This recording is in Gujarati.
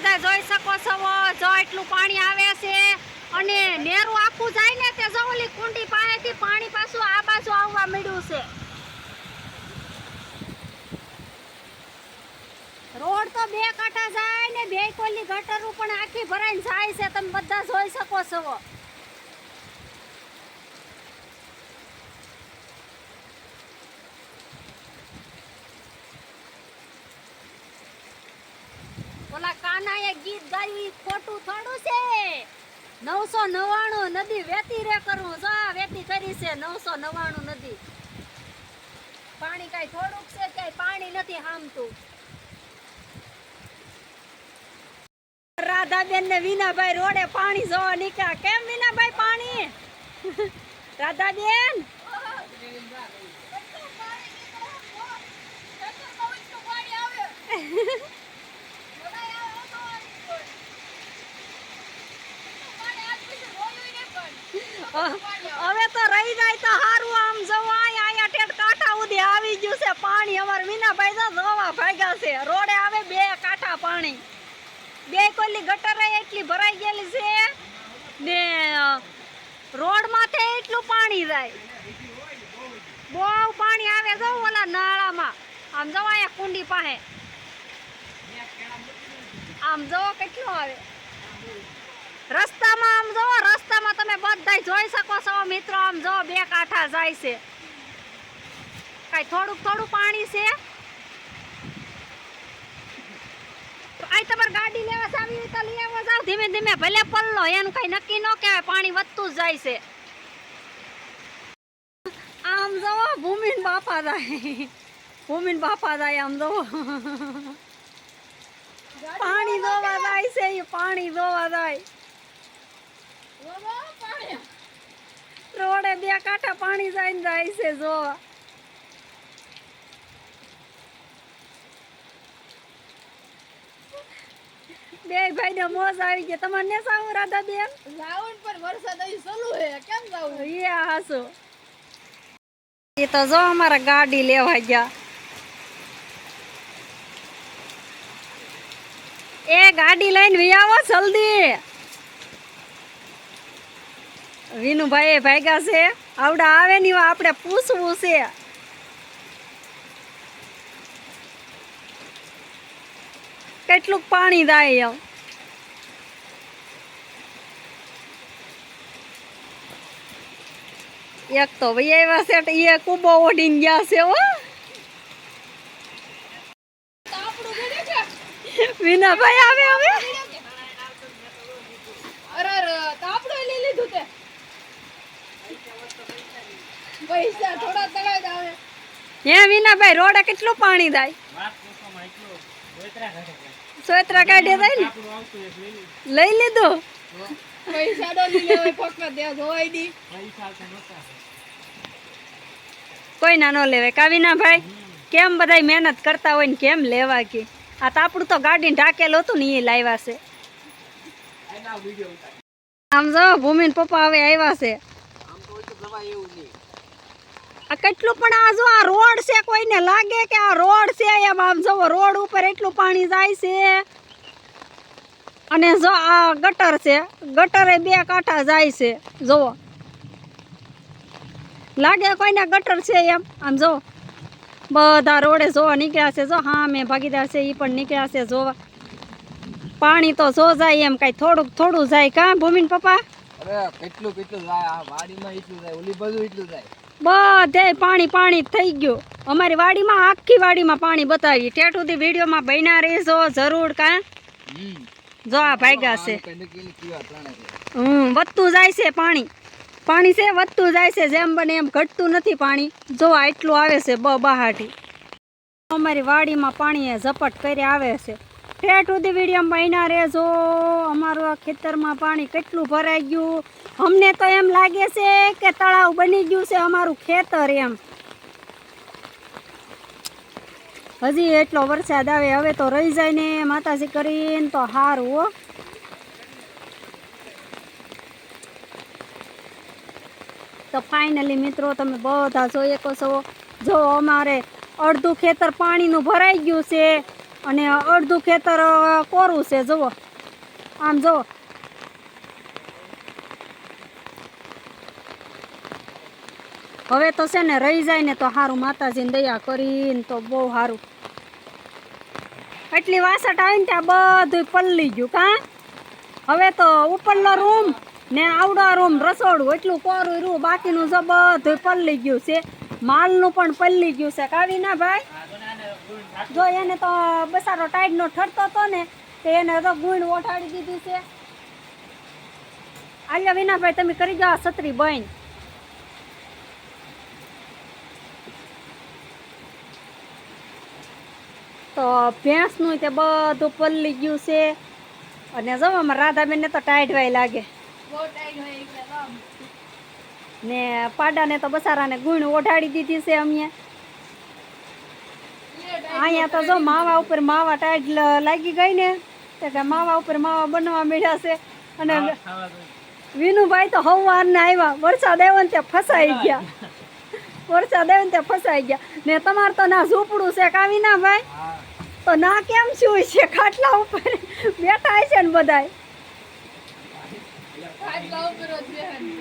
બધા જોઈ શકો છો જો એટલું પાણી આવે છે અને નેરું આખું જાય ને તે જો કુંડી પાસેથી પાણી પાછું આ બાજુ આવવા મળ્યું છે. રોડ તો બે કાંઠા જાય ને, બે કોલી ગટરો પણ આખી ભરાઈને જાય છે, તમે બધા જોઈ શકો છો. ઓલા ગીત ગાયું ઈ ખોટું થોડું છે નવસો નવાણું નદી વેતી રે કરું જો વેતી કરી છે નવસો નવાણું નદી પાણી કઈ થોડુંક છે ક્યાંય પાણી નથી હામતું રાધાબેન ને વિનાભાઈ રોડે પાણી જોવા નીકળ્યા કેમ વિનાભાઈ પાણી રાધાબેન હવે તો રહી જાય તો હારું આમ જવા અહીંયા ટેટ કાંઠા સુધી આવી ગયું છે. પાણી અમાર મીનાભાઈ તો જોવા ભાગ્યા છે. રોડે આવે બે કાંઠા પાણી. બે કોલી ગટરે એટલી ભરાઈ ગયેલી છે ને રોડ માથે એટલું પાણી જાય. બહુ પાણી આવે જવું ઓલા નાળામાં. આમ જવા અહીંયા કુંડી પાસે. આમ જો કેટલું આવે? રસ્તામાં આમ જો રસ્તામાં તમે બધાય જોઈ શકો છો મિત્રો આમ જો બે કાંઠા જાય છે. કાંઈ થોડુંક થોડું પાણી છે. આય તમારે ગાડી લેવા હોય તો લઈ આવો જાવ ધીમે ધીમે ભલે પલ્લો એનું કઈ નક્કી ન કહેવાય પાણી વધતું જ જાય છે. આમ જવો ભૂમિન બાપા જાય. ભૂમિન બાપા જાય આમ જવો પાણી જોવા જાય છે પાણી જોવા જાય. રોડે બે કાંઠા પાણી જાય ને જાય છે જો. બે ભાઈ ને મોજ આવી ગયા તમારે ને સાવ રાધા બેન જાવું પણ વરસાદ અહીં ચાલુ હે કેમ જાવું? એ હાસો. એ તો જો અમારા ગાડી લેવા ગયા. એ ગાડી લઈને વી આવો જલ્દી. વિનુભાઈ ભાઈ ભાગ્યા છે. આવડા આવે ની આપણે પૂછવું છે. કેટલું પાણી દાય એમ. એક તો ભાઈ આવ્યા છે એ કુબો ઓઢીને ગયા છે હો. વિનાભાઈ આવે હવે અરે અરે તાપડું લઈ લીધું તે પૈસા થોડા તળાવ જ આવે. હે વિનાભાઈ રોડે કેટલું પાણી થાય સોયત્રા કાઢે થાય ને? લઈ લીધું. પૈસા લઈ લેવાય ફક્ત ત્યાં ધોવાઈ દી. કોઈ ના નો લેવાય. કાવીના ભાઈ કેમ બધાય મહેનત કરતા હોય ને કેમ લેવા કે? આ તાપડું તો ગાડીને ઢાકેલું હતું ને એ લાવ્યા છે. આમ જો ભૂમિન પપ્પા હવે આવ્યા છે. આ કેટલું પણ આ જો આ રોડ છે, કોઈને લાગે કે આ રોડ છે, એમ આમ જો રોડ ઉપર એટલું પાણી જાય છે. અને જો આ ગટર છે, ગટરે બે કાંઠા જાય છે જોવો લાગે કોઈને ગટર છે એમ, આમ જો. બધા રોડે જોવા નીકળ્યા છે, જો હા, મેં ભાગીદાર છે એ પણ નીકળ્યા છે જોવા પાણી તો જો જાય એમ કાંઈ થોડુંક, થોડું જાય. કાં ભૂમિન પપ્પા? કેટલું કેટલું જાય? આ વાડીમાં એટલું જાય, ઓલી બધું એટલું જાય. બધે પાણી પાણી થઈ ગયું. અમારી વાડીમાં, આખી વાડીમાં પાણી બતાવી ટેટુથી વિડીયોમાં બન્યા રહેશો જરૂર કાં? જો આ ભાગ્યા છે. હમ, વધતું જાય છે પાણી. પાણી છે, વધતું જાય છે. જેમ બને એમ ઘટતું નથી પાણી. જો એટલું આવે છે, બ બહાટી અમારી વાડીમાં પાણી ઝપટ કરી આવે છે. ઠેઠ સુધી વિડીયોમાં મહિના રહેજો. અમારું ખેતરમાં પાણી કેટલું ભરાઈ ગયું. અમને તો એમ લાગે છે કે તળાવ બની ગયું છે અમારું ખેતર એમ. હજી એટલો વરસાદ આવે, હવે તો રહી જાય ને માતાજી કરીને તો સારું હો. તો ફાઇનલી મિત્રો તમે બધા જોઈ શકો છો. જો અમારે અડધું ખેતર પાણીનું ભરાઈ ગયું છે અને અડધું ખેતર કોરું છે, જુઓ. આમ જુઓ. હવે તો છે ને રહી જાય ને તો સારું માતાજીને દયા કરીને તો બહુ સારું એટલી વાસટ આવીને ત્યાં બધું પલ્લી ગયું, કા? હવે તો ઉપરનો રૂમ ને આવડા રૂમ રસોડું, એટલું કોરું રૂ બાકીનું જો બધું પલ્લી ગયું છે. માલનું પણ પલ્લી ગયું છે કાવી ના ભાઈ? જો એને તો બસારો ટાઈડનો ઠરતો હતો ને તો એને તો ગુણ ઓઠાડી દીધી છે. આલ્યા વિનાભાઈ તમે કરી જાઓ છત્રી બહેન. તો ભેંસનું તે બધું પલ્લી ગયું છે. અને જવામાં રાધાબેનને તો ટાઈટ વાય લાગે. ને પાડાને તો બસારાને ગુણ ઓઢાડી દીધી છે અમે અહીંયા તો જો માવા ઉપર માવા ટાઈટ લાગી ગઈ ને તો કે માવા ઉપર માવા બનવા મળ્યા છે. અને વિનુભાઈ તો હવારના આવ્યા. વરસાદ આવ્યો ને ત્યાં ફસાઈ ગયા. વરસાદ આવ્યો ને ત્યાં ફસાઈ ગયા. ને તમારે તો ના ઝૂંપડું છે કાવી ના ભાઈ તો ના કેમ શું છે? ખાટલા ઉપર બેઠા છે ને બધાય. ખાટલા ઉપર જ.